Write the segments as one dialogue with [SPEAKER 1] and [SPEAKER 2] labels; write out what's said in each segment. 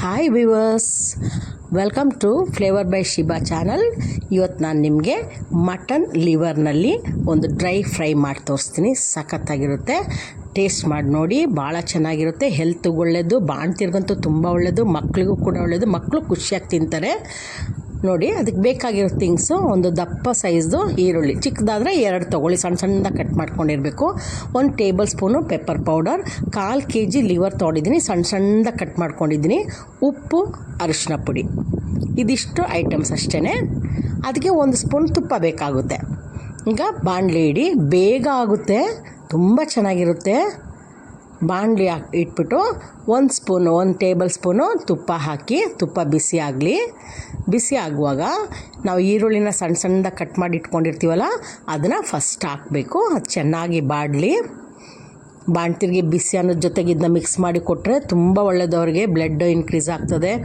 [SPEAKER 1] Hi viewers welcome to flavour by Shiba channel ಇವತ್ತು ನಾನು ನಿಮಗೆ ಮಟನ್ ಲಿವರ್ನಲ್ಲಿ ಒಂದು ಡ್ರೈ ಫ್ರೈ ಮಾಡಿ ತೋರಿಸ್ತೀನಿ. ಸಖತ್ತಾಗಿರುತ್ತೆ. ಟೇಸ್ಟ್ ಮಾಡಿ ನೋಡಿ, ಭಾಳ ಚೆನ್ನಾಗಿರುತ್ತೆ. ಹೆಲ್ತ್ಗೆ ಒಳ್ಳೆಯದು ಬಾಣ್ತಿರ್ಗಂತೂ ತುಂಬ ಒಳ್ಳೆಯದು ಮಕ್ಕಳಿಗೂ ಕೂಡ ಒಳ್ಳೆಯದು ಮಕ್ಕಳು ಖುಷಿಯಾಗಿ ತಿಂತಾರೆ. ನೋಡಿ, ಅದಕ್ಕೆ ಬೇಕಾಗಿರೋ ಥಿಂಗ್ಸು ಒಂದು ದಪ್ಪ ಸೈಜ್ದು ಈರುಳ್ಳಿ. ಚಿಕ್ಕದಾದರೆ ಎರಡು ತೊಗೊಳ್ಳಿ, ಸಣ್ಣ ಸಣ್ಣದಾಗಿ ಕಟ್ ಮಾಡ್ಕೊಂಡಿರಬೇಕು. ಒಂದು ಟೇಬಲ್ ಸ್ಪೂನು ಪೆಪ್ಪರ್ ಪೌಡರ್ ಕಾಲು ಕೆ ಜಿ ಲಿವರ್ ತೊಗೊಂಡಿದ್ದೀನಿ, ಸಣ್ಣ ಸಣ್ಣದಾಗಿ ಕಟ್ ಮಾಡ್ಕೊಂಡಿದ್ದೀನಿ. ಉಪ್ಪು ಅರಿಶಿನ ಪುಡಿ. ಇದಿಷ್ಟು ಐಟಮ್ಸ್ ಅಷ್ಟೇ ಅದಕ್ಕೆ ಒಂದು ಸ್ಪೂನ್ ತುಪ್ಪ ಬೇಕಾಗುತ್ತೆ. ಈಗ ಬಾಣಲೆ ಇಡಿ ಬೇಗ ಆಗುತ್ತೆ. ತುಂಬ ಚೆನ್ನಾಗಿರುತ್ತೆ. ಬಾಣಲಿ ಹಾಕಿ, ಇಟ್ಬಿಟ್ಟು ಒಂದು ಸ್ಪೂನು, ಒಂದು ಟೇಬಲ್ ಸ್ಪೂನು ತುಪ್ಪ ಹಾಕಿ, ತುಪ್ಪ ಬಿಸಿ ಆಗಲಿ. ಬಿಸಿ ಆಗುವಾಗ ನಾವು ಈರುಳ್ಳಿನ ಸಣ್ಣ ಸಣ್ಣದಾಗಿ ಕಟ್ ಮಾಡಿ ಇಟ್ಕೊಂಡಿರ್ತೀವಲ್ಲ, ಅದನ್ನು ಫಸ್ಟ್ ಹಾಕಬೇಕು. ಅದು ಚೆನ್ನಾಗಿ ಬಾಡಲಿ. ಬಾಣ್ತಿರ್ಗೆ ಬಿಸಿ ಅನ್ನೋದ್ರ ಜೊತೆಗೆ ಇದನ್ನ ಮಿಕ್ಸ್ ಮಾಡಿ ಕೊಟ್ಟರೆ ತುಂಬ ಒಳ್ಳೆಯದು ಅವ್ರಿಗೆ. ಬ್ಲಡ್ ಇನ್ಕ್ರೀಸ್ ಆಗ್ತದೆ.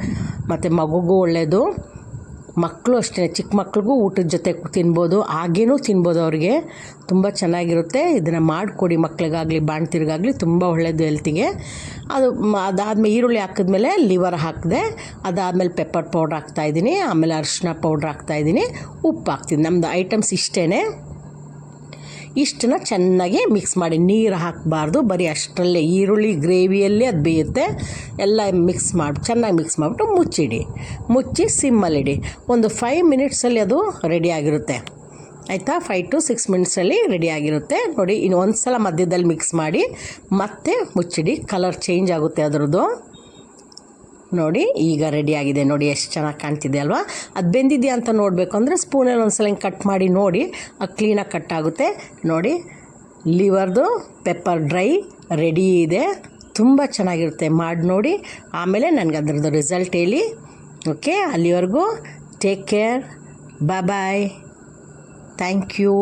[SPEAKER 1] ಮತ್ತು ಮಗುಗೂ ಒಳ್ಳೆಯದು ಮಕ್ಕಳು ಅಷ್ಟೇ, ಚಿಕ್ಕ ಮಕ್ಳಿಗೂ ಊಟದ ಜೊತೆ ತಿನ್ಬೋದು, ಹಾಗೇನೂ ತಿನ್ಬೋದು ಅವ್ರಿಗೆ. ತುಂಬ ಚೆನ್ನಾಗಿರುತ್ತೆ. ಇದನ್ನು ಮಾಡಿಕೊಡಿ ಮಕ್ಳಿಗಾಗಲಿ, ಬಾಣ್ತಿರ್ಗಾಗಲಿ, ತುಂಬ ಒಳ್ಳೆಯದು ಹೆಲ್ತಿಗೆ. ಅದು ಅದಾದಮೇಲೆ ಈರುಳ್ಳಿ ಹಾಕಿದ್ಮೇಲೆ ಲಿವರ್ ಹಾಕಿದೆ, ಅದಾದಮೇಲೆ ಪೆಪ್ಪರ್ ಪೌಡ್ರ್ ಹಾಕ್ತಾಯಿದ್ದೀನಿ ಆಮೇಲೆ ಅರಿಶಿನ ಪೌಡ್ರ್ ಹಾಕ್ತಾಯಿದ್ದೀನಿ ಉಪ್ಪು ಹಾಕ್ತೀನಿ. ನಮ್ಮದು ಐಟಮ್ಸ್ ಇಷ್ಟೇ ಇಷ್ಟನ್ನ ಚೆನ್ನಾಗಿ ಮಿಕ್ಸ್ ಮಾಡಿ. ನೀರು ಹಾಕಬಾರ್ದು. ಬರೀ ಅಷ್ಟರಲ್ಲೇ ಈರುಳ್ಳಿ, ಗ್ರೇವಿಯಲ್ಲೇ ಅದು ಬೇಯುತ್ತೆ. ಎಲ್ಲ ಮಿಕ್ಸ್ ಮಾಡಿ, ಚೆನ್ನಾಗಿ ಮಿಕ್ಸ್ ಮಾಡಿಬಿಟ್ಟು ಮುಚ್ಚಿಡಿ. ಮುಚ್ಚಿ ಸಿಮ್ಮಲ್ಲಿಡಿ. ಒಂದು ಫೈವ್ ಮಿನಿಟ್ಸಲ್ಲಿ ಅದು ರೆಡಿ ಆಗಿರುತ್ತೆ. ಆಯಿತಾ? ಫೈವ್ ಟು ಸಿಕ್ಸ್ ಮಿನಿಟ್ಸಲ್ಲಿ ರೆಡಿ ಆಗಿರುತ್ತೆ. ನೋಡಿ, ಇನ್ನು ಒಂದು ಸಲ ಮಧ್ಯದಲ್ಲಿ ಮಿಕ್ಸ್ ಮಾಡಿ ಮತ್ತೆ ಮುಚ್ಚಿಡಿ. ಕಲರ್ ಚೇಂಜ್ ಆಗುತ್ತೆ ಅದರದ್ದು. ನೋಡಿ, ಈಗ ರೆಡಿಯಾಗಿದೆ ನೋಡಿ, ಎಷ್ಟು ಚೆನ್ನಾಗಿ ಕಾಣ್ತಿದೆ ಅಲ್ವಾ? ಅದು ಬೆಂದಿದೆಯಾ ಅಂತ ನೋಡಬೇಕು ಅಂದರೆ ಸ್ಪೂನಲ್ಲಿ ಒಂದು ಸಲ ಹಿಂಗೆ ಕಟ್ ಮಾಡಿ ನೋಡಿ, ಅದು ಕ್ಲೀನಾಗಿ ಕಟ್ ಆಗುತ್ತೆ. ನೋಡಿ, ಲಿವರ್ದು ಪೆಪ್ಪರ್ ಡ್ರೈ ರೆಡಿ ಇದೆ. ತುಂಬ ಚೆನ್ನಾಗಿರುತ್ತೆ. ಮಾಡಿ ನೋಡಿ. ಆಮೇಲೆ ನನಗೆ ಅದರದ್ದು ರಿಸಲ್ಟ್ ಹೇಳಿ. ಓಕೆ ಅಲ್ಲಿವರೆಗೂ take care bye thank you